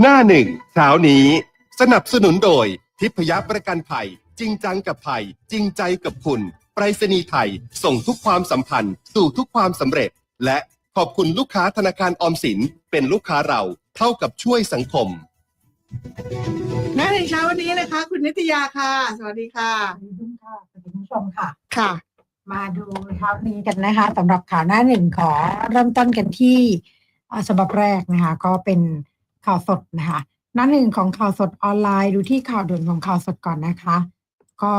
หน้าหนึ่งเช้านี้ สนับสนุนโดย ทิพยประกันภัย จริงจังกับภัย จริงใจกับคุณไปรษณีย์ไทย ส่งทุกความสัมพันธ์ สู่ทุกความสำเร็จ และขอบคุณลูกค้าธนาคารออมสิน เป็นลูกค้าเราเท่ากับช่วยสังคมหน้าในเช้าวันนี้นะคะ คุณนิตยาค่ะ สวัสดีค่ะ สวัสดีค่ะสวัสดีคุณผู้ชมค่ะ ค่ะ มาดูเช้านี้กันนะคะสำหรับข่าวหน้าหนึ่งขอเริ่มต้นกันที่อ่าฉบับแรกนะคะ ก็เป็น ข่าวสดนะคะหน้าหนึ่งของข่าวสดออนไลน์ดูที่ข่าวด่วนของข่าวสดก่อนนะคะ ก็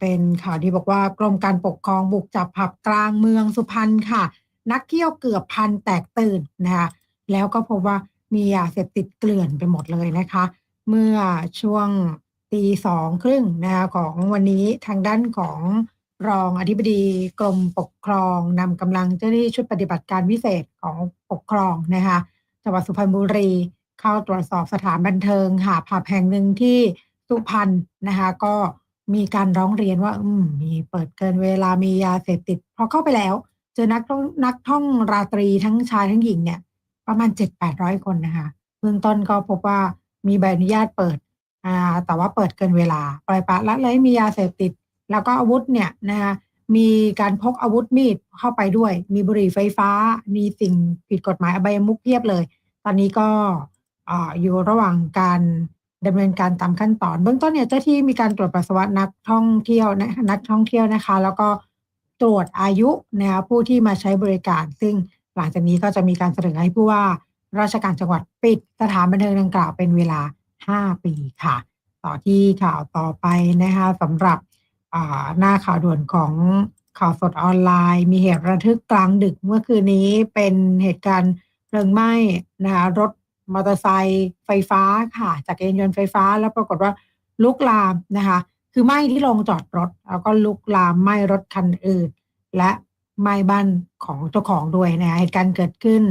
เป็นข่าวที่บอกว่ากรมการปกครองบุกจับผับกลางเมืองสุพรรณค่ะ นักเที่ยวเกือบพันแตกตื่นนะคะแล้วก็พบว่ามียาเสพติดเกลื่อนไปหมดเลยนะคะ เมื่อช่วงตีสองครึ่งนะคะของวันนี้ทางด้านของรองอธิบดีกรมปกครองนำกำลังเจ้าหน้าที่ชุดปฏิบัติการพิเศษของปกครองนะคะจังหวัดสุพรรณบุรี เข้าตรวจสอบสถานบันเทิงค่ะผับแห่งหนึ่งที่สุพรรณนะคะ ก็มีการร้องเรียนว่า อืมมีเปิดเกินเวลามียาเสพติด พอเข้าไปแล้ว เจอนักท่องนักท่องราตรีทั้งชายทั้งหญิงเนี่ย ประมาณเจ็ดแปดร้อยคนนะคะเบื้องต้นก็พบว่ามีใบอนุญาตเปิด อ่า แต่ว่าเปิดเกินเวลา ปล่อยปละละเลยมียาเสพติด แล้วก็อาวุธเนี่ยนะคะมีการพกอาวุธมีดเข้าไปด้วย มีบุหรี่ไฟฟ้า มีสิ่งผิดกฎหมายอบายมุกเพียบเลย ตอนนี้ก็ ออยู่ระหว่างการดำเนินการตามขั้นตอน เบื้องต้นเนี่ยเจ้าที่มีการตรวจปัสสาวะนักท่องเที่ยวนะนักท่องเที่ยวนะคะ แล้วก็ตรวจอายุนะคะผู้ที่มาใช้บริการ ซึ่งหลังจากนี้ก็จะมีการเสนอให้ผู้ว่าราชการจังหวัดปิดสถานบันเทิงดังกล่าวเป็นเวลา 5 ปีค่ะ ต่อที่ข่าวต่อไปนะคะสำหรับหน้าข่าวด่วนของข่าวสดออนไลน์ มีเหตุระทึกกลางดึกเมื่อคืนนี้เป็นเหตุการณ์เพลิงไหม้นะคะรถ มอเตอร์ไซค์ไฟฟ้าค่ะจากรยานยนต์ไฟฟ้า แล้วปรากฏว่าลุกลามนะคะ คือไหม้ที่โรงจอดรถ แล้วก็ลุกลามไหม้รถคันอื่น และไหม้บ้านของเจ้าของด้วยนะคะเหตุการณ์เกิดขึ้น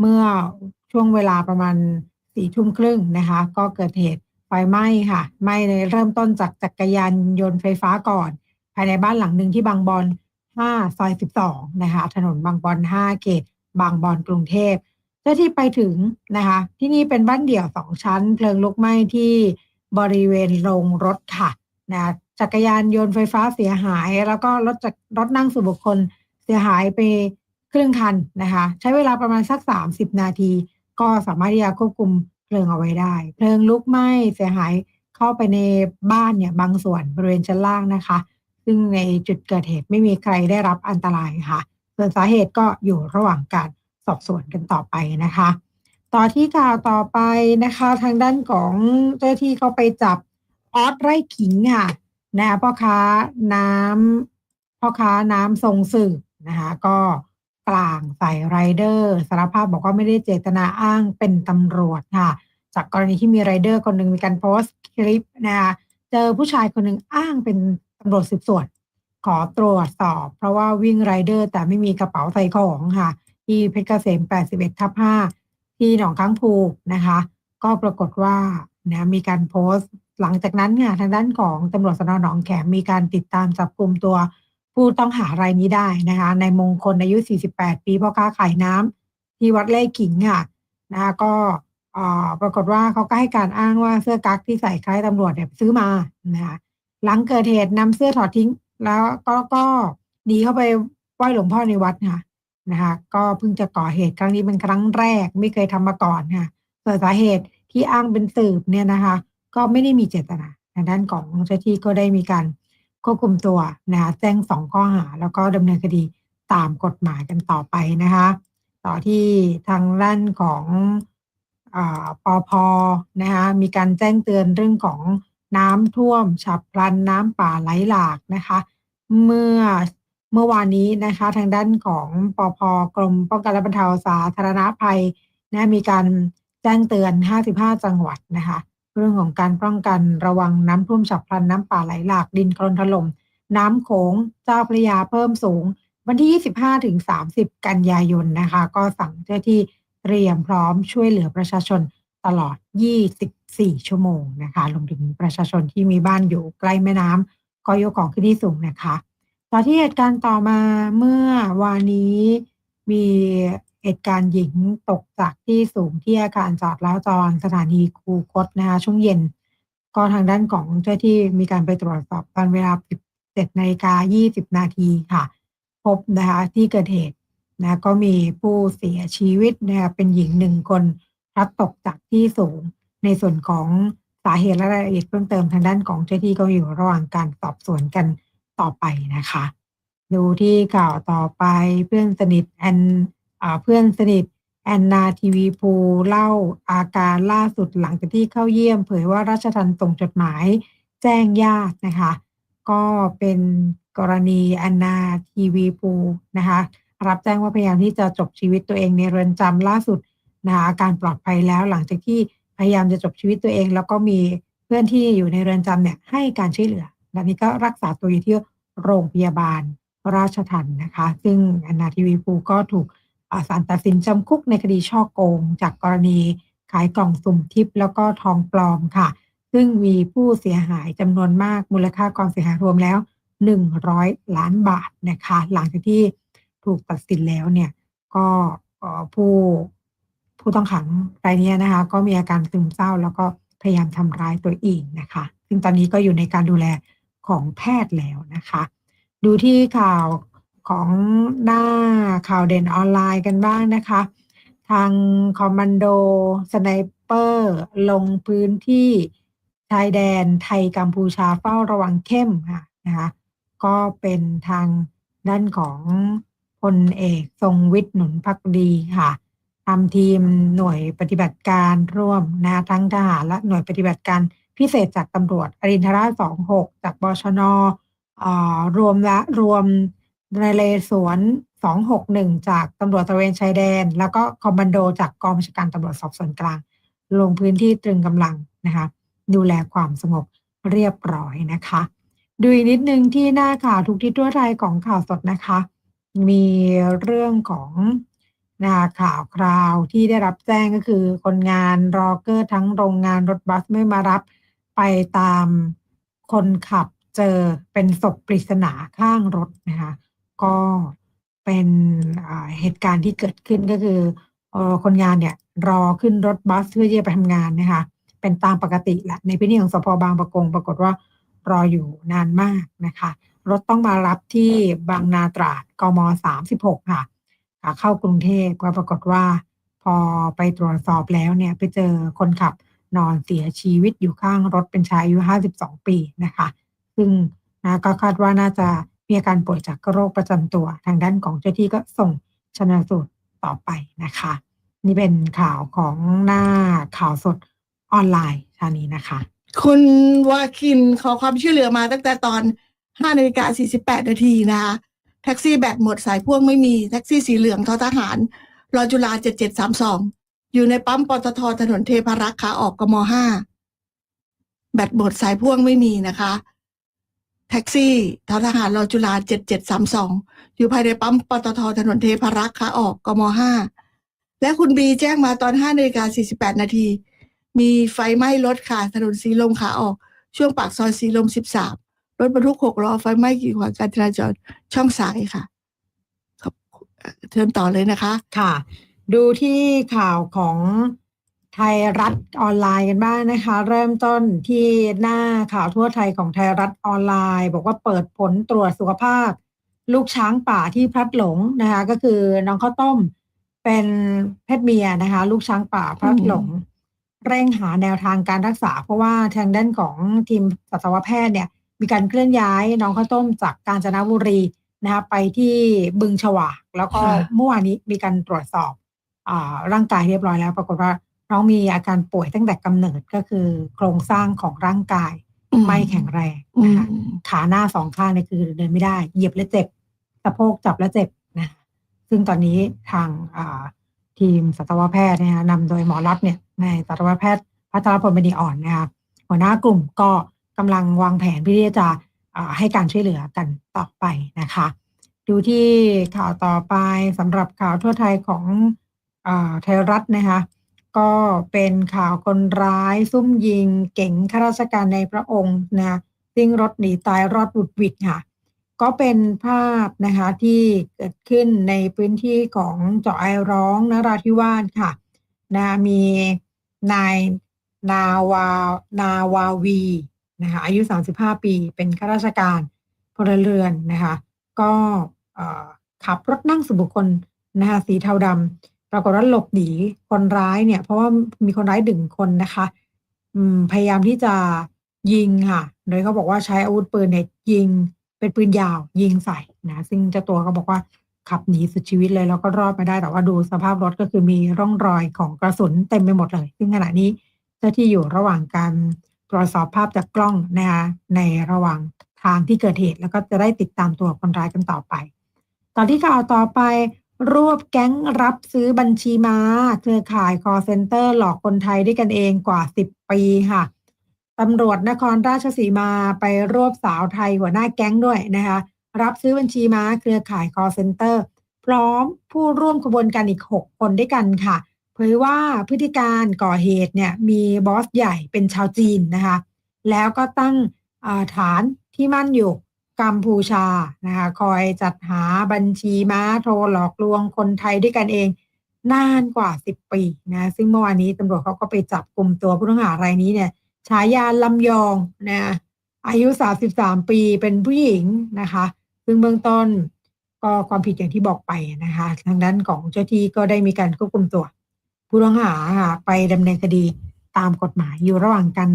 เมื่อช่วงเวลาประมาณสี่ทุ่มครึ่งนะคะ ก็เกิดเหตุไฟไหม้ค่ะไหม้ในเริ่มต้นจากจักรยานยนต์ไฟฟ้าก่อน ภายในบ้านหลังหนึ่งที่บางบอน5ซอย12นะคะถนนบางบอน5เขตบางบอนกรุงเทพ เจ้าที่ไปถึงนะคะ ที่นี่เป็นบ้านเดี่ยวสองชั้น เพลิงลุกไหม้ที่บริเวณโรงรถค่ะนะจักรยานยนต์ไฟฟ้าเสียหาย แล้วก็รถจักรรถนั่งส่วนบุคคลเสียหายไปครึ่งคันนะคะ ใช้เวลาประมาณสัก 30 นาที ก็สามารถที่จะควบคุมเพลิงเอาไว้ได้ เพลิงลุกไหม้เสียหายเข้าไปในบ้านเนี่ยบางส่วนบริเวณชั้นล่างนะคะ ซึ่งในจุดเกิดเหตุไม่มีใครได้รับอันตรายค่ะ ส่วนสาเหตุก็อยู่ระหว่างการ สอบสวนกันต่อไปนะคะ ต่อที่ข่าวต่อไปนะคะ ทางด้านของเจ้าที่เขาไปจับออสไร่ขิงค่ะนะพ่อค้าน้ำพ่อค้าน้ำทรงสืบนะคะ ก็กลางใส่ไรเดอร์สารภาพบอกว่าไม่ได้เจตนาอ้างเป็นตำรวจค่ะ จากกรณีที่มีไรเดอร์คนหนึ่งมีการโพสต์คลิปนะคะเจอผู้ชายคนหนึ่งอ้างเป็นตำรวจสืบสวนขอตรวจสอบ เพราะว่าวิ่งไรเดอร์แต่ไม่มีกระเป๋าใส่ของค่ะ ที่เพชรเกษม 81 ทับ 5 ที่หนองค้างภูนะคะ ก็ปรากฏว่านะมีการโพสต์ หลังจากนั้นเนี่ยทางด้านของตำรวจสนหนองแขมมีการติดตามจับกลุ่มตัวผู้ต้องหารายนี้ได้นะคะ ในมงคลอายุ 48 ปีพ่อค้าขายน้ำที่วัดเล่ขิงค่ะนะคะก็เอ่อปรากฏว่าเขาก็ให้การอ้างว่าเสื้อกั๊กที่ใส่คล้ายตำรวจเนี่ยซื้อมานะคะหลังเกิดเหตุนำเสื้อถอดทิ้ง แล้วก็ก็หนีเข้าไปไหว้หลวงพ่อในวัดค่ะ นะคะก็เพิ่งจะก่อเหตุครั้งนี้เป็นครั้งแรกไม่เคยทำมาก่อนค่ะส่วนสาเหตุที่อ้างเป็นสืบเนี่ยนะคะ ก็ไม่ได้มีเจตนาทางด้านของเจ้าที่ก็ได้มีการควบคุมตัวนะคะแจ้งสองข้อหา แล้วก็ดำเนินคดีตามกฎหมายกันต่อไปนะคะ ต่อที่ทางด้านของอปอพนะคะมีการแจ้งเตือนเรื่องของน้ำท่วม ฉับพลันน้ำป่าไหลหลากนะคะ เมื่อ เมื่อวานนี้นะคะ ทางด้านของปอพกรมป้องกันและบรรเทาสาธารณภัยนะมีการแจ้งเตือน 55 จังหวัดนะคะ เรื่องของการป้องกันระวังน้ำท่วมฉับพลันน้ำป่าไหลหลากดินโคลนถล่มน้ำโขงเจ้าพระยาเพิ่มสูง วันที่ 25 ถึง 30 กันยายนนะคะ ก็สั่งเจ้าที่เตรียมพร้อมช่วยเหลือประชาชนตลอด 24 ชั่วโมงนะคะรวมถึงประชาชนที่มีบ้านอยู่ใกล้แม่น้ำก็ยกของขึ้นที่สูงนะคะ ต่อที่เหตุการณ์ต่อมาเมื่อวานนี้มีเหตุการณ์หญิงตกจากที่สูงที่อาคารจอดแล้วจรสถานีคูคตนะคะช่วงเย็น ก็ทางด้านของเจ้าที่มีการไปตรวจสอบตอนเวลา 17นาฬิกา20 นาทีค่ะ พบนะคะที่เกิดเหตุนะก็มีผู้เสียชีวิตนะคะเป็นหญิงหนึ่งคนพลัดตกจากที่สูง ในส่วนของสาเหตุและรายละเอียดเพิ่มเติมทางด้านของเจ้าที่ก็อยู่ระหว่างการสอบสวนกัน ต่อไปนะคะ ดูที่ข่าวต่อไปเพื่อนสนิทแอนเพื่อนสนิทแอนนาทีวีภูเล่าอาการล่าสุดหลังจากที่เข้าเยี่ยม เผยว่าราชทันส่งจดหมายแจ้งญาตินะคะ ก็เป็นกรณีแอนนาทีวีภูนะคะรับแจ้งว่าพยายามที่จะจบชีวิตตัวเองในเรือนจำล่าสุดนะคะอาการปลอดภัยแล้วหลังจากที่พยายามจะจบชีวิตตัวเอง แล้วก็มีเพื่อนที่อยู่ในเรือนจำเนี่ยให้การช่วยเหลือ และนี้ก็รักษาตัวอยู่ที่โรงพยาบาลราชทันนะคะ ซึ่งอนาทีวีภูก็ถูกอ่าศาลตัดสินจำคุกในคดีช่อโกง จากกรณีขายกล่องสุ่มทิปแล้วก็ทองปลอมค่ะ ซึ่งมีผู้เสียหายจำนวนมากมูลค่าความเสียหายรวมแล้ว 100 ล้านบาทนะคะ หลังจากที่ถูกตัดสินแล้วเนี่ย ก็ผู้ผู้ต้องขังรายนี้นะคะ ก็มีอาการซึมเศร้าแล้วก็พยายามทำร้ายตัวเองนะคะ ซึ่งตอนนี้ก็อยู่ในการดูแล ของแพทย์แล้วนะคะ ดูที่ข่าวของหน้าข่าวเด่นออนไลน์กันบ้างนะคะ ทางคอมมานโดสไนเปอร์ลงพื้นที่ชายแดนไทยกัมพูชาเฝ้าระวังเข้มค่ะนะคะก็เป็นทางด้านของพลเอกทรงวิทย์หนุนพักดีค่ะทำทีมหน่วยปฏิบัติการร่วมนะทั้งทหารและหน่วยปฏิบัติการ พิเศษจากตำรวจอรินทราช26 จากบชนอรวมละรวมในเลสวน 261 จากตำรวจตระเวนชายแดน แล้วก็คอมมานโดจากกองบัญชาการตำรวจสอบสวนกลาง ลงพื้นที่ตรึงกำลังนะคะดูแลความสงบเรียบร้อยนะคะ ดูอีกนิดนึงที่หน้าข่าวทุกทิศทั่วไทยของข่าวสดนะคะ มีเรื่องของนาข่าวคราวที่ได้รับแจ้งก็คือคนงานรอเกอร์ทั้งโรงงานรถบัสไม่มารับ ไปตามคนขับเจอเป็นศพปริศนาข้างรถนะคะ ก็เป็นเหตุการณ์ที่เกิดขึ้นก็คือคนงานเนี่ยรอขึ้นรถบัสเพื่อที่จะไปทำงานนะคะ เป็นตามปกติแหละในพื้นที่ของสพบางประกง ปรากฏว่ารออยู่นานมากนะคะ รถต้องมารับที่บางนาตราดกม36ค่ะขาเข้ากรุงเทพก็ปรากฏว่า พอไปตรวจสอบแล้วเนี่ย ไปเจอคนขับ นอนเสียชีวิตอยู่ข้างรถเป็นชายอายุ 52 ปีนะคะ ซึ่งนะก็คาดว่าน่าจะมีอาการป่วยจากโรคประจำตัว ทางด้านของเจ้าที่ก็ส่งชนะสูตรต่อไปนะคะ นี่เป็นข่าวของหน้าข่าวสดออนไลน์ชานี้นะคะ คุณวาคินขอความช่วยเหลือมาตั้งแต่ตอน5นาฬิกา48 นาทีนะคะแท็กซี่แบตหมดสายพ่วงไม่มี แท็กซี่สีเหลืองทอทหารรอจุฬา7732 อยู่ในปั๊มปตทถนนเทพารักษ์ขาออกกม5แบตหมดสายพ่วงไม่มีนะคะ แท็กซี่ททหารรอจุฬา7732อยู่ภายในปั๊มปตทถนนเทพารักษ์ขาออกกม5และคุณบีแจ้งมาตอน5นาฬิกา48นาทีมีไฟไหม้รถค่ะถนนสีลมขาออก ช่วงปากซอยสีลม13รถบรรทุกหกล้อไฟไหม้กีดขวางการจราจรช่องสายค่ะขอบเชิญต่อเลยนะคะ ค่ะ ดูที่ข่าวของไทยรัฐออนไลน์กันบ้างนะคะ เริ่มต้นที่หน้าข่าวทั่วไทยของไทยรัฐออนไลน์ บอกว่าเปิดผลตรวจสุขภาพ ลูกช้างป่าที่พลัดหลงนะคะ ก็คือน้องข้าวต้มเป็นเพศเมียนะคะ ลูกช้างป่าพลัดหลง เร่งหาแนวทางการรักษา เพราะว่าทางด้านของทีมสัตวแพทย์เนี่ย มีการเคลื่อนย้ายน้องข้าวต้มจากกาญจนบุรีนะคะไปที่บึงฉวากแล้วก็ค่ะเมื่อวานนี้มีการตรวจสอบอ่า ร่างกายเรียบร้อยแล้ว ปรากฏว่าน้องมีอาการป่วยตั้งแต่กำเนิดก็คือ โครงสร้างของร่างกายอืมไม่แข็งแรงอืนะคะมขาหน้าสองข้างเนี่ยคือเดินไม่ได้ เหยียบแล้วเจ็บสะโพกจับแล้วเจ็บนะคะซึ่งตอนนี้ทางอ่าทีมสัตวแพทย์เนยนะนำโดยหมอรัฐเนี่ยในสัตวแพทย์พัทรพลมณีอ่อนนะคะหัวหน้ากลุ่มก็กำลังวางแผนเพื่อที่จะอ่าให้การช่วยเหลือกันต่อไปนะคะ ดูที่ข่าวต่อไปสำหรับข่าวทั่วไทยของอา ไทยรัฐนะคะ ก็เป็นข่าวคนร้าย ซุ่มยิงเก๋งข้าราชการในพระองค์นะซิ่งรถหนีตายรอดบุดหวิดค่ะ ก็เป็นภาพนะคะที่เกิดขึ้นในพื้นที่ของเจาะไอร้องนราธิวาสค่ะนะมีนายนาวานาวาวีนะคะอายุ 35 ปี เป็นข้าราชการพลเรือนนะคะ ก็ขับรถนั่งส่บุคคลนะคะสีเทาดำ ปรากฏว่าหลบหนีคนร้ายเนี่ย เพราะว่ามีคนร้ายดึงคนนะคะพยายามที่จะยิงค่ะ โดยเขาบอกว่าใช้อาวุธปืนเนี่ยยิงเป็นปืนยาว ยิงใส่นะซึ่งเจ้าตัวก็บอกว่าขับหนีสุดชีวิตเลยแล้วก็รอดมาได้แต่ว่าดูสภาพรถก็คือมีร่องรอยของกระสุนเต็มไปหมดเลย ซึ่งขณะนี้เจ้าที่อยู่ระหว่างการตรวจสอบภาพจากกล้องนะคะในระหว่างทางที่เกิดเหตุ แล้วก็จะได้ติดตามตัวคนร้ายกันต่อไป ตอนที่ข่าวต่อไป รวบแก๊งรับซื้อบัญชีม้าเครือข่ายคอเซ็นเตอร์หลอกคนไทยด้วยกันเองกว่า 10 ปีค่ะตำรวจนครราชสีมาไปรวบสาวไทยหัวหน้าแก๊งด้วยนะคะ รับซื้อบัญชีม้าเครือข่ายคอเซ็นเตอร์ พร้อมผู้ร่วมขบวนการอีก 6 คนด้วยกันค่ะ เผยว่าพฤติการก่อเหตุเนี่ยมีบอสใหญ่เป็นชาวจีนนะคะ แล้วก็ตั้งาฐานที่มั่นอยู่ กัมพูชานะคะคอยจัดหาบัญชีม้าโทรหลอกลวงคนไทยด้วยกันเอง นานกว่า 10 ปีนะซึ่งเมื่อวานนี้ตำรวจเขาก็ไปจับกลุ่มตัวผู้ต้องหารายนี้เนี่ยฉายาลำยองนะอายุ 33 ปีเป็นผู้หญิงนะคะ ซึ่งเบื้องต้นก็ความผิดอย่างที่บอกไปนะคะ ทางด้านของเจ้าที่ก็ได้มีการควบคุมตัว ผู้ต้องหาค่ะไปดำเนินคดีตามกฎหมายอยู่ระหว่างการ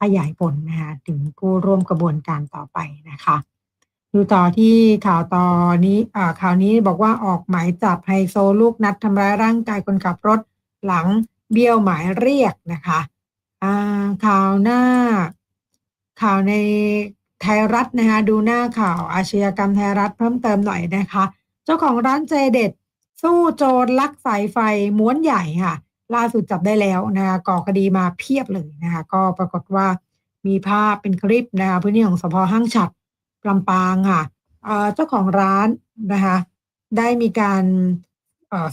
ขยายผลนะคะถึงผู้ร่วมกระบวนการต่อไปนะคะ ดูต่อที่ข่าวตอนนี้อข่าวนี้บอกว่าออกหมายจับไฮโซลูกนัดทำร้ายร่างกายคนขับรถหลังเบี้ยวหมายเรียกนะคะข่าวหน้า ข่าวในไทยรัฐนะคะดูหน้าข่าวอาชญากรรมไทยรัฐเพิ่มเติมหน่อยนะคะ เจ้าของร้านเจเด็ด สู้โจรลักสายไฟม้วนใหญ่ค่ะ ล่าสุดจับได้แล้วนะคะก่อคดีมาเพียบเลยนะคะ ก็ปรากฏว่ามีภาพเป็นคลิปนะคะพื้นที่ของสพห้างฉัด ลำปางค่ะเจ้าของร้านนะคะได้มีการ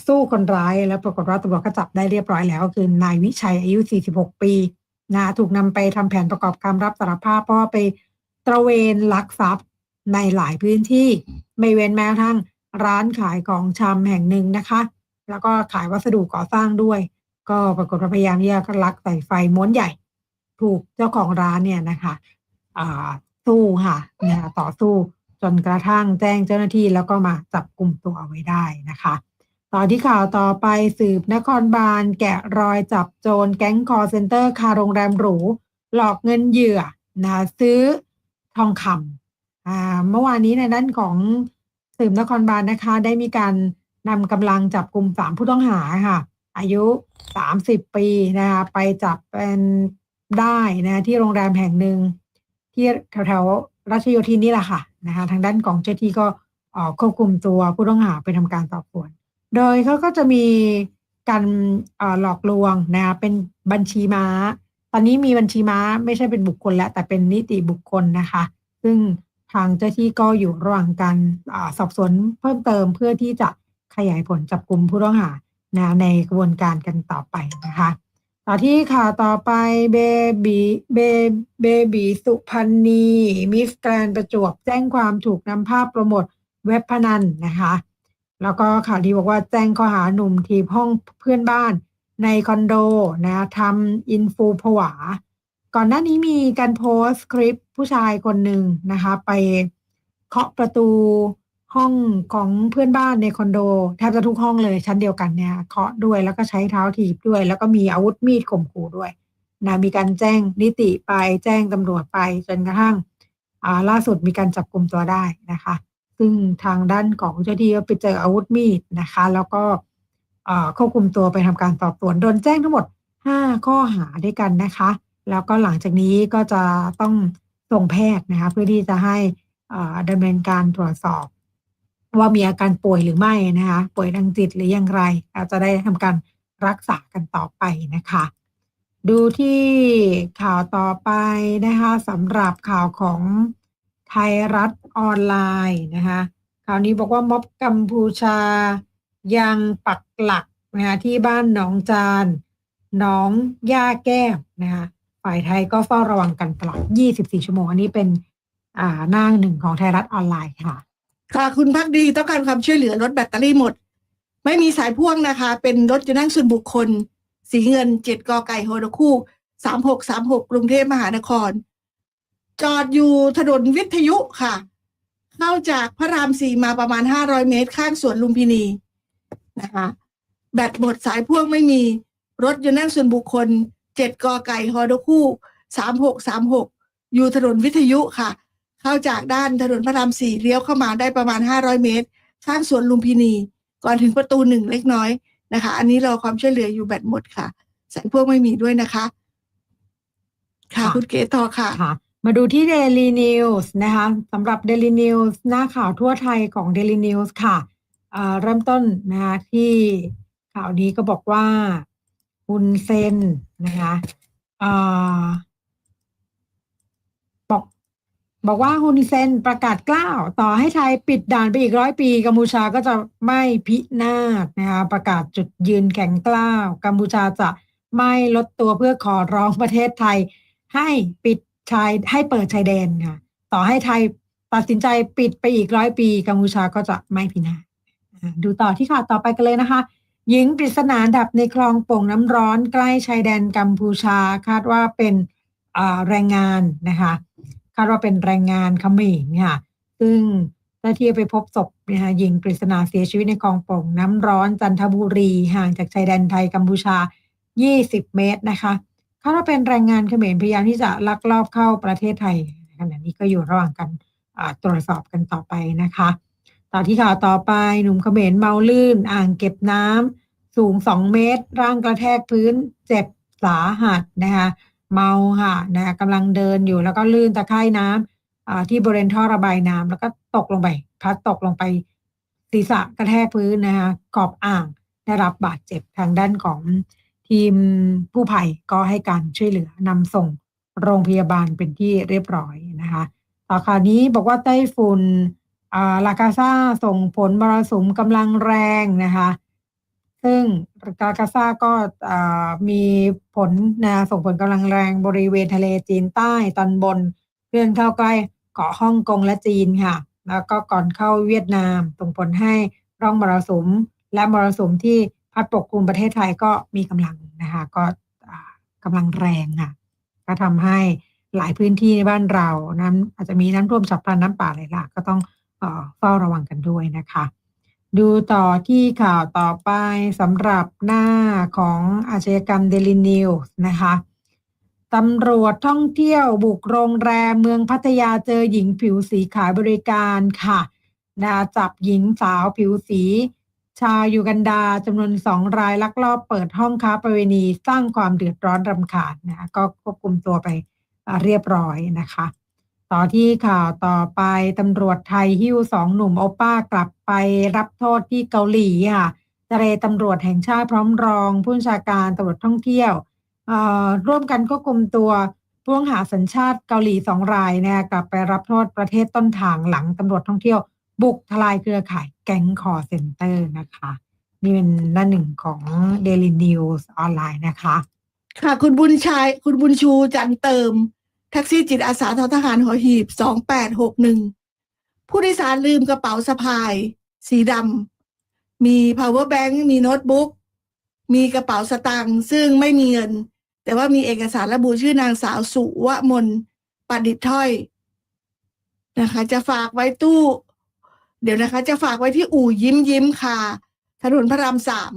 สู้คนร้ายแล้วปรากฏว่าตำรวจก็จับได้เรียบร้อยแล้วคือนายวิชัยอายุ 46 ปีนะถูกนำไปทำแผนประกอบคำรับสารภาพเพราะว่าไปตระเวนลักทรัพย์ในหลายพื้นที่ไม่เว้นแม้กระทั่งร้านขายของชำแห่งหนึ่งนะคะ แล้วก็ขายวัสดุก่อสร้างด้วย ก็ปรากฏว่าพยายามที่จะลักสายไฟม้วนใหญ่ ถูกเจ้าของร้านเนี่ยนะคะ สู้ค่ะนะคะต่อสู้จนกระทั่งแจ้งเจ้าหน้าที่แล้วก็มาจับกลุ่มตัวเอาไว้ได้นะคะต่อที่ข่าวต่อไปสืบนครบาลแกะรอยจับโจรแก๊งคอร์เซนเตอร์คาโรงแรมหรู หลอกเงินเหยื่อนะคะซื้อทองคำอ่าเมื่อวานนี้ในด้านของสืบนครบาลนะคะ ได้มีการนำกำลังจับกลุ่มสามผู้ต้องหาค่ะ อายุ30ปีนะคะไปจับเป็นได้นะที่โรงแรมแห่งหนึ่ง ที่แถวๆรัชโยธินนี่แหละค่ะนะคะทางด้านของเจ้าที่ก็ควบคุมตัวผู้ต้องหาไปทำการสอบสวน โดยเขาก็จะมีการหลอกลวงนะคะเป็นบัญชีม้า ตอนนี้มีบัญชีม้าไม่ใช่เป็นบุคคลแล้วแต่เป็นนิติบุคคลนะคะ ซึ่งทางเจ้าที่ก็อยู่ระหว่างการอสอบสวนเพิ่มเติมเพื่อที่จะขยายผลจับกลุ่มผู้ต้องหานะในกระบวนการกันต่อไปนะคะ ต่อที่ข่าวต่อไปเบบีเบเบบีสุพันนีมิสแกรนประจวบแจ้งความถูกนำภาพโปรโมทเว็บพนันนะคะ แล้วก็ข่าวที่บอกว่าแจ้งข้อหาหนุ่มทีห้องเพื่อนบ้านในคอนโดนะทำอินฟูผวา ก่อนหน้านี้มีการโพสต์คลิปผู้ชายคนหนึ่งนะคะ ไปเคาะประตู ห้องของเพื่อนบ้านในคอนโดแทบจะทุกห้องเลยชั้นเดียวกันเนี่ยเคาะด้วยแล้วก็ใช้เท้าถีบด้วย แล้วก็มีอาวุธมีดข่มขู่ด้วยนะมีการแจ้งนิติไปแจ้งตำรวจไปจนกระทั่งอ่าล่าสุดมีการจับกลุ่มตัวได้นะคะ ซึ่งทางด้านของเจ้าหน้าที่ก็ไปเจออาวุธมีดนะคะ แล้วก็ควบคุมตัวไปทำการสอบสวนโดนแจ้งทั้งหมด 5 ข้อหาด้วยกันนะคะ แล้วก็หลังจากนี้ก็จะต้องส่งแพทย์นะคะ เพื่อที่จะให้ดำเนินการตรวจสอบ ว่ามีอาการป่วยหรือไม่นะคะ ป่วยทางจิตหรืออย่างไรเราจะได้ทำการรักษากันต่อไปนะคะ ดูที่ข่าวต่อไปนะคะสำหรับข่าวของไทยรัฐออนไลน์นะคะข่าวนี้บอกว่าม็อบกัมพูชายังปักหลักนะคะที่บ้านหนองจานหนองย่าแก้วนะคะฝ่ายไทยก็เฝ้าระวังกันตลอด 24 ชั่วโมง อันนี้เป็นอ่าหน้าหนึ่งของไทยรัฐออนไลน์ค่ะ ค่ะคุณพักดีต้องการความช่วยเหลือรถแบตเตอรี่หมด ไม่มีสายพ่วงนะคะ เป็นรถจะนั่งส่วนบุคคล สีเงินเจ็ดกอไก่โฮโดคู่สามหกสามหกกรุงเทพมหานคร จอดอยู่ถนนวิทยุค่ะเข้าจากพระรามสี่มาประมาณห้าร้อยเมตรข้างสวนลุมพินีนะคะแบตหมดสายพ่วงไม่มี รถยนต์นั่งส่วนบุคคลเจ็ดกอไก่ฮอดคู่สามหกสามหกอยู่ถนนวิทยุค่ะ เข้าจากด้านถนนพระรามสี่เลี้ยวเข้ามาได้ประมาณห้าร้อยเมตร ข้างสวนลุมพินี ก่อนถึงประตูหนึ่งเล็กน้อยนะคะ อันนี้รอความช่วยเหลืออยู่แบตหมดค่ะสายพ่วงไม่มีด้วยนะคะ ค่ะค่ะคุณเก๋ต่อค่ะค่ะ มาดูที่ Daily News นะคะสำหรับ Daily News หน้าข่าวทั่วไทยของ Daily News ค่ะอ่าเริ่มต้นนะคะที่ข่าวนี้ก็บอกว่าฮุนเซนนะคะอ่าบอก บอกว่าฮุนเซนประกาศกล้าว ต่อให้ไทยปิดด่านไปอีกร้อยปี กัมพูชาก็จะไม่พินาศนะคะประกาศจุดยืนแข็งกล้าว กัมพูชาจะไม่ลดตัวเพื่อขอร้องประเทศไทย ให้ปิดชายให้เปิดชายแดนค่ะ ต่อให้ไทยตัดสินใจปิดไปอีกร้อยปี กัมพูชาก็จะไม่พินาศดูต่อที่ข่าวต่อไปกันเลยนะคะ หญิงปริศนาดับในคลองโป่งน้ำร้อนใกล้ชายแดนกัมพูชาคาดว่าเป็นแรงงานนะคะาดว่าเป็นแรงงานเขมรค่ะ ซึ่งเจ้าที่ไปพบศพนะคะหญิงปริศนาเสียชีวิตในคลองโป่งน้ำร้อนจันทบุรีห่างจากชายแดนไทยกัมพูชา 20 เมตรนะคะคาดว่าเป็นแรงงานเขมรพยายามที่จะลักลอบเข้าประเทศไทยขณะนี้ก็อยู่ระหว่างการตรวจสอบกันต่อไปนะคะต่อที่ข่าวต่อไปหนุ่มเขมรเมาลื่น อ่างเก็บน้ำสูง 2 เมตร ร่างกระแทกพื้นเจ็บสาหัสนะคะ เมาค่ะนะคะกำลังเดินอยู่แล้วก็ลื่นตะไคร่น้ำที่บริเวณท่อระบายน้ำแล้วก็ตกลงไปพัดตกลงไปศีรษะกระแทกพื้นนะคะขอบอ่างได้รับบาดเจ็บทางด้านของทีมผู้ภัยก็ให้การช่วยเหลือนำส่งโรงพยาบาลเป็นที่เรียบร้อยนะคะต่อข่าวนี้บอกว่าไต้ฝุ่นลากาซาส่งผลมรสุมกำลังแรงนะคะ ซึ่งลากาซาก็มีผลนะส่งผลกำลังแรงบริเวณทะเลจีนใต้ตอนบนเคลื่อนเข้าใกล้เกาะฮ่องกงและจีนค่ะ แล้วก็ก่อนเข้าเวียดนามส่งผลให้ร่องมรสุม และมรสุมที่พัดปกคลุมประเทศไทยก็มีกำลังนะคะก็กำลังแรงค่ะก็ทำให้หลายพื้นที่ในบ้านเราน้ำอาจจะมีน้ำท่วมฉับพลันน้ำป่าไหลหลากก็ต้องเฝ้าระวังกันด้วยนะคะ ดูต่อที่ข่าวต่อไปสำหรับหน้าของอาชญากรรมเดลินิวนะคะตำรวจท่องเที่ยวบุกโรงแรมเมืองพัทยาเจอหญิงผิวสีขายบริการค่ะนะจับหญิงสาวผิวสี ชาวยูกันดาจำนวนสองรายลักลอบเปิดห้องค้าประเวณีสร้างความเดือดร้อนรำคาญนะก็ควบคุมตัวไปเรียบร้อยนะคะ ต่อที่ข่าวต่อไปตำรวจไทยหิ้วสองหนุ่มโอป้ากลับ ไปรับโทษที่เกาหลีค่ะเจรตำรวจแห่งชาติพร้อมรอง ผู้บัญชาการตำรวจท่องเที่ยวร่วมกันควบคุมตัวผู้ต้องหาสัญชาติเกาหลีสองรายเนี่ยกลับไปรับโทษประเทศต้นทางหลังตำรวจท่องเที่ยว บุกทลายเครือข่ายแก๊งคอเซ็นเตอร์นะคะนี่เป็นหน้าหนึ่งของ Daily News ออนไลน์นะคะ ค่ะ คุณบุญชัยคุณบุญชูจันเติม แท็กซี่จิตอาสาททหารหอหีบสองแปดหกหนึ่งผู้โดยสารลืมกระเป๋าสะพาย สีดำมี power bank มีโน้ตบุ๊กมีกระเป๋าสตางค์ซึ่งไม่มีเงิน แต่ว่ามีเอกสารระบุชื่อนางสาวสุวมนปดิษฐ์ถ้อยนะคะ จะฝากไว้ตู้ เดี๋ยวนะคะ จะฝากไว้ที่อู่ยิ้มยิ้มค่ะ ถนนพระรามสาม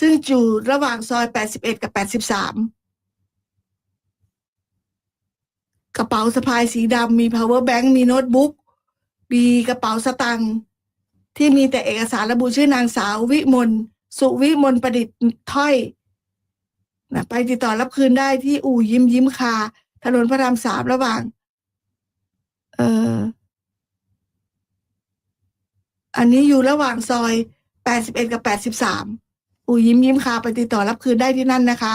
ซึ่งอยู่ระหว่างซอย 81 กับ 83 กระเป๋าสะพายสีดำมี power bank มีโน้ตบุ๊กมีกระเป๋าสตังค์ ที่มีแต่เอกสารระบุชื่อนางสาววิมลสุวิมลประดิษฐ์ถ้อยนะไปติดต่อรับคืนได้ที่อู่ยิ้มยิ้มคา ถนนพระรามสามระหว่าง เอ่ออันนี้อยู่ระหว่างซอย81กับ83อู่ยิ้มยิ้มค่ะไปติดต่อรับคืนได้ที่นั่นนะคะ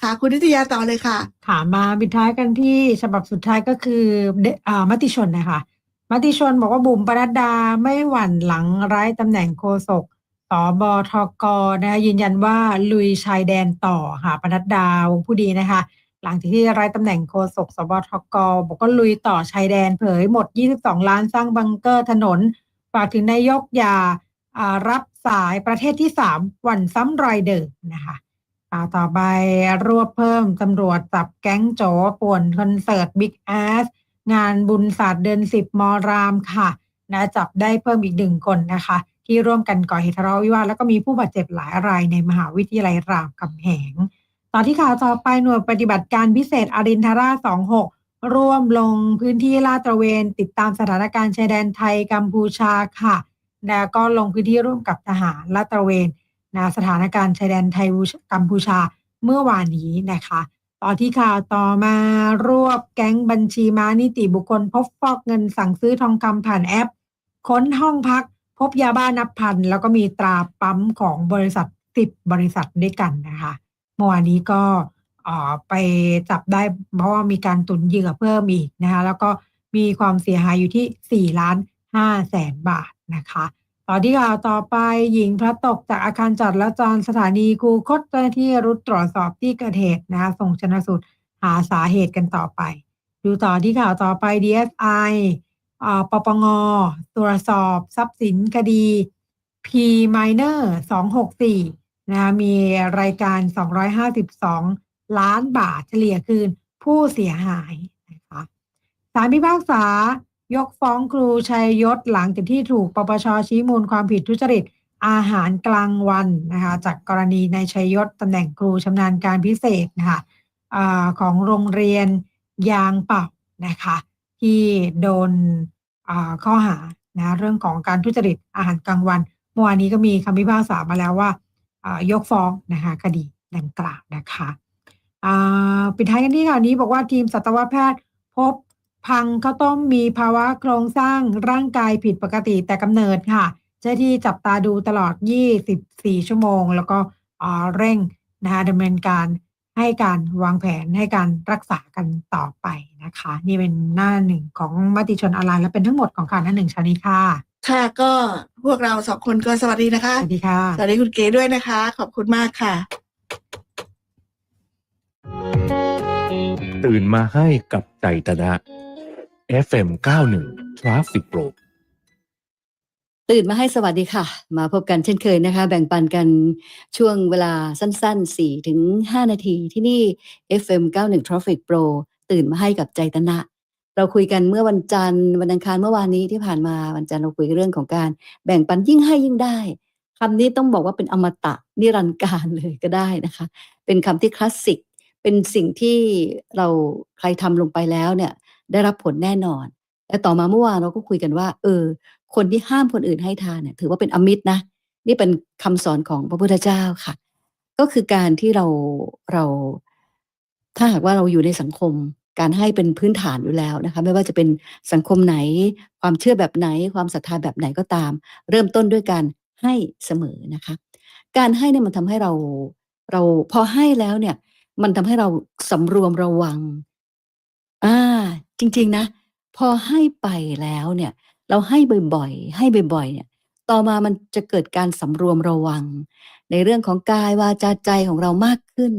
ค่ะ คุณนิตยาต่อเลยค่ะค่ะมาปิดท้ายกันที่ฉบับสุดท้ายก็คือเดอมติชนนะคะ มติชนบอกว่าบุ๋มปนัดดาไม่หวั่นหลังไร้ตำแหน่งโฆษกสบทกนะคะยืนยันว่าลุยชายแดนต่อค่ะปนัดดาวงผู้ดีนะคะ หลังจากที่ไร้ตำแหน่งโฆษกสบทกบอกว่าลุยต่อชายแดนเผยหมด 22 ล้านสร้างบังเกอร์ถนนฝากถึงนายกอย่าอ่ารับสายประเทศที่ 3 วันซ้ำรอยเดิมนะคะข่าวต่อไปรวบเพิ่มตำรวจจับแก๊งโจป่วนคอนเสิร์ตบิ๊กแอส งานบุญศาสตร์เดือนสิบมรามค่ะนะจับได้เพิ่มอีกหนึ่งคนนะคะ ที่ร่วมกันก่อเหตุทะเลาะวิวาทแล้วก็มีผู้บาดเจ็บหลายรายในมหาวิทยาลัยรามคำแหง ต่อที่ข่าวต่อไปหน่วยปฏิบัติการพิเศษอรินทราช26ร่วมลงพื้นที่ลาดตระเวน ติดตามสถานการณ์ชายแดนไทยกัมพูชาค่ะแล้วก็ลงพื้นที่ร่วมกับทหารลาดตระเวนนะสถานการณ์ชายแดนไทยกัมพูชาเมื่อวานนี้นะคะ ต่อที่ข่าวต่อมารวบแก๊งบัญชีม้านิติบุคคล พบฟอกเงินสั่งซื้อทองคำผ่านแอป ค้นห้องพัก พบยาบ้านับพัน แล้วก็มีตราปั๊มของบริษัทสิบบริษัทด้วยกันนะคะเมื่อวานนี้ก็อ่อไปจับได้เพราะว่ามีการตุนเหยื่อเพิ่มอีกนะคะแล้วก็มีความเสียหายอยู่ที่ 4 ล้าน5แสนบาทนะคะ ต่อที่ข่าวต่อไปหญิงพลัดตกจากอาคารจอดและจรสถานีคูคตเจ้าหน้าที่รุดตรวจสอบที่เกิดเหตุนะคะส่งชนะสูตรหาสาเหตุกันต่อไป ดูต่อที่ข่าวต่อไป DSI อ่าปปงตรวจสอบทรัพย์สินคดี P minor 264นะคะมีรายการ 252 ล้านบาทเฉลี่ยคืนผู้เสียหายนะคะศาลพิพากษา ยกฟ้องครูชัยยศหลังจากที่ถูกปปชชี้มูลความผิดทุจริตอาหารกลางวันนะคะจากกรณีในายชัยยศตำแหน่งครูชำนาญการพิเศษนะคะอาของโรงเรียนยางเป่านะคะที่โดนข้อหานะเรื่องของการทุจริตอาหารกลางวันเมื่อวานนี้ก็มีคำพิพากษามาแล้วว่ายกฟ้องนะคะคดีดังกล่าวนะคะปิดท้ายกันที่ข่าวนี้บอกว่าทีมสัตวแพทย์พบ พังข้าวต้มมีภาวะโครงสร้างร่างกายผิดปกติแต่กำเนิดค่ะ เจ้าที่จับตาดูตลอด 24 ชั่วโมง แล้วก็อ่าเร่งนะคะดำเนินการให้การวางแผนให้การรักษากันต่อไปนะคะ นี่เป็นหน้าหนึ่งของมติชนออนไลน์และเป็นทั้งหมดของข่าวหน้าหนึ่งเชานี้ค่ะ ค่ะก็พวกเราสองคนก็สวัสดีนะคะสวัสดีค่ะสวัสดีคุณเก๋ด้วยนะคะ ขอบคุณมากค่ะ ตื่นมาให้กับใจตนะ FM 91 Traffic Pro ตื่นมาให้สวัสดีค่ะ มาพบกันเช่นเคยนะคะ แบ่งปันกันช่วงเวลาสั้นๆ4ถึง5นาทีที่นี่ FM 91 Traffic Pro ตื่นมาให้กับใจตนะ เราคุยกันเมื่อวันจันทร์วันอังคารเมื่อวานนี้ที่ผ่านมาวันจันทร์เราคุยเรื่องของการแบ่งปันยิ่งให้ยิ่งได้คำนี้ต้องบอกว่าเป็นอมตะนิรันดร์การเลยก็ได้นะคะ เป็นคำที่คลาสสิกเป็นสิ่งที่เราใครทำลงไปแล้วเนี่ย ได้รับผลแน่นอนและต่อมาเมื่อวานเราก็คุยกันว่า เออ คนที่ห้ามคนอื่นให้ทานเนี่ยถือว่าเป็นอมิตรนะ นี่เป็นคำสอนของพระพุทธเจ้าค่ะ ก็คือการที่เราเรา ถ้าหากว่าเราอยู่ในสังคมการให้เป็นพื้นฐานอยู่แล้วนะคะ ไม่ว่าจะเป็นสังคมไหน ความเชื่อแบบไหน ความศรัทธาแบบไหนก็ตาม เริ่มต้นด้วยการให้เสมอนะคะ การให้เนี่ยมันทำให้เราเราพอให้แล้วเนี่ย มันทำให้เราสำรวมระวัง อ่า จริง ๆ นะ พอให้ไปแล้วเนี่ย เราให้บ่อย ๆ ให้บ่อย ๆ เนี่ย ต่อมามันจะเกิดการสำรวมระวัง ในเรื่องของกายวาจาใจของเรามากขึ้น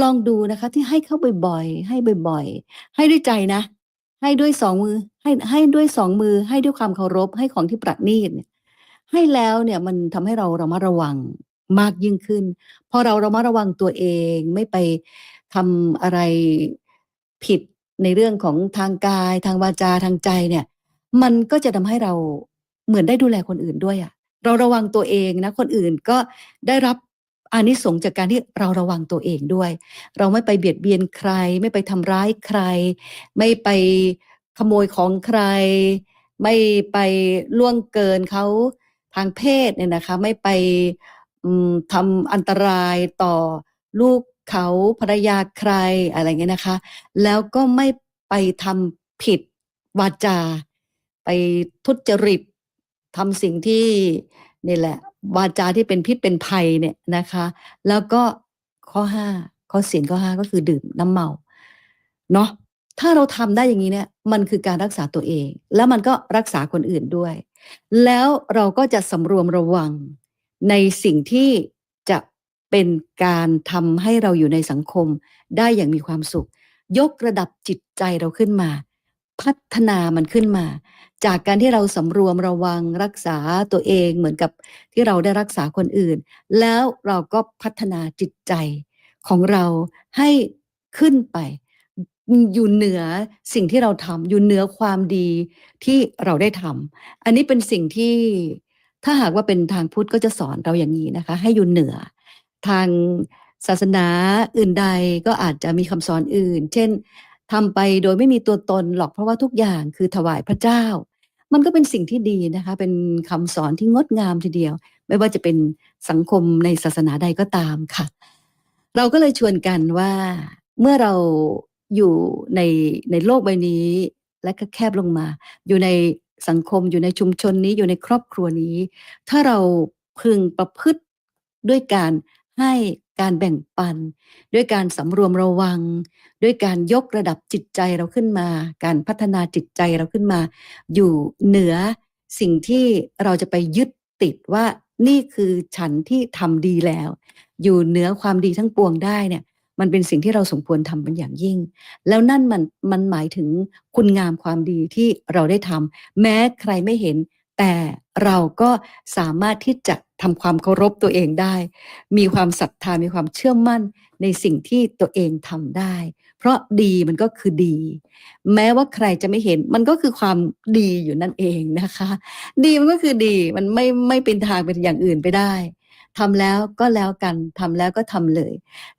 ลองดูนะคะที่ให้เขาบ่อยๆ ให้บ่อยๆ ให้ด้วยใจนะ ให้ด้วยสองมือ ให้ให้ด้วยสองมือ ให้ด้วยความเคารพ ให้ของที่ประณีตเนี่ย ให้แล้วเนี่ยมันทำให้เราระมัดระวังมากยิ่งขึ้น พอเราระมัดระวังตัวเองไม่ไปทำอะไรผิด ในเรื่องของทางกาย ทางวาจาทางใจเนี่ย มันก็จะทำให้เราเหมือนได้ดูแลคนอื่นด้วยอะเราระวังตัวเองนะ คนอื่นก็ได้รับอานิสงส์จากการที่เราระวังตัวเองด้วย เราไม่ไปเบียดเบียนใคร ไม่ไปทำร้ายใคร ไม่ไปขโมยของใคร ไม่ไปล่วงเกินเขาทางเพศเนี่ยนะคะ ไม่ไปทำอันตรายต่อลูก เขาภรรยาใครอะไรเงี้ยนะคะ แล้วก็ไม่ไปทำผิดวาจา ไปทุจริตทำสิ่งที่นี่แหละ วาจาที่เป็นพิษเป็นภัยเนี่ยนะคะ แล้วก็ข้อห้าข้อศีลข้อห้าก็คือดื่มน้ำเมาเนาะถ้าเราทำได้อย่างนี้เนี่ย มันคือการรักษาตัวเอง แล้วมันก็รักษาคนอื่นด้วย แล้วเราก็จะสำรวมระวังในสิ่งที่ เป็นการทำให้เราอยู่ในสังคมได้อย่างมีความสุข ยกระดับจิตใจเราขึ้นมา พัฒนามันขึ้นมา จากการที่เราสำรวมระวังรักษาตัวเองเหมือนกับที่เราได้รักษาคนอื่น แล้วเราก็พัฒนาจิตใจของเราให้ขึ้นไป อยู่เหนือสิ่งที่เราทำอยู่เหนือความดีที่เราได้ทำอันนี้เป็นสิ่งที่ถ้าหากว่าเป็นทางพุทธก็จะสอนเราอย่างนี้นะคะ ให้อยู่เหนือ ทางศาสนาอื่นใดก็อาจจะมีคำสอนอื่น เช่นทำไปโดยไม่มีตัวตนหรอกเพราะว่าทุกอย่างคือถวายพระเจ้า มันก็เป็นสิ่งที่ดีนะคะ เป็นคำสอนที่งดงามทีเดียว ไม่ว่าจะเป็นสังคมในศาสนาใดก็ตามค่ะ เราก็เลยชวนกันว่าเมื่อเราอยู่ในในโลกใบนี้ และก็แคบลงมา อยู่ในสังคมอยู่ในชุมชนนี้อยู่ในครอบครัวนี้ ถ้าเราพึงประพฤติด้วยการ ให้การแบ่งปัน ด้วยการสำรวมระวัง ด้วยการยกระดับจิตใจเราขึ้นมา การพัฒนาจิตใจเราขึ้นมา อยู่เหนือสิ่งที่เราจะไปยึดติดว่านี่คือฉันที่ทำดีแล้ว อยู่เหนือความดีทั้งปวงได้เนี่ยมันเป็นสิ่งที่เราสมควรทำเป็นอย่างยิ่ง แล้วนั่นมันมันหมายถึงคุณงามความดีที่เราได้ทำแม้ใครไม่เห็น แต่เราก็สามารถที่จะ ทำความเคารพตัวเองได้ มีความศรัทธามีความเชื่อมั่นในสิ่งที่ตัวเองทำได้ เพราะดีมันก็คือดี แม้ว่าใครจะไม่เห็นมันก็คือความดีอยู่นั่นเองนะคะ ดีมันก็คือดีมันไม่ไม่เป็นทางเป็นอย่างอื่นไปได้ทำแล้วก็แล้วกันทำแล้วก็ทำเลย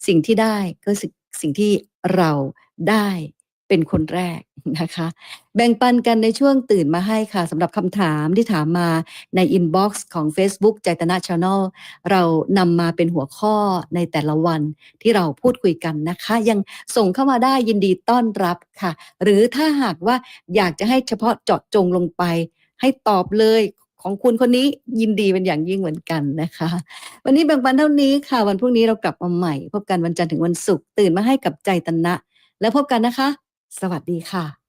สิ่งที่ได้ก็สิ่งสิ่งที่เราได้ เป็นคนแรกนะคะ แบ่งปันกันในช่วงตื่นมาให้ค่ะสำหรับคำถามที่ถามมาในอินบ็อกซ์ของ Facebook ใจตนาช n น l เรานำมาเป็นหัวข้อในแต่ละวันที่เราพูดคุยกันนะคะ ยังส่งเข้ามาได้ยินดีต้อนรับค่ะ หรือถ้าหากว่าอยากจะให้เฉพาะเจาะจงลงไป ให้ตอบเลยของคุณคนนี้ยินดีเป็นอย่างยิ่งเหมือนกันนะคะ วันนี้แบ่งปันเท่านี้ค่ะ วันพรุ่งนี้เรากลับมาใหม่ พบกันวันจันทร์ถึงวันศุกร์ตื่นมาให้กับใจตนะ แล้วพบกันนะคะ สวัสดีค่ะ